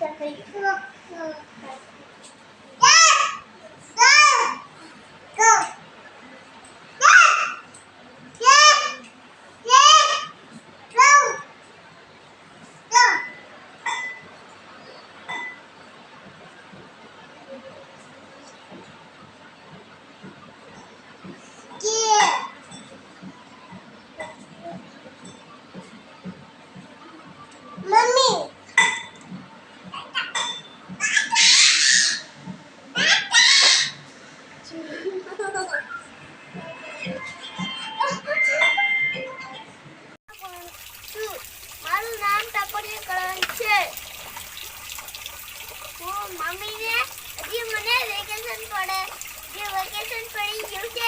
なんかいつも、そう、મારું નામ ટપરિયા કરણ છે. હું મમ્મીને હજી મને વેકેશન પડે. જે વેકેશન પડી ગયું છે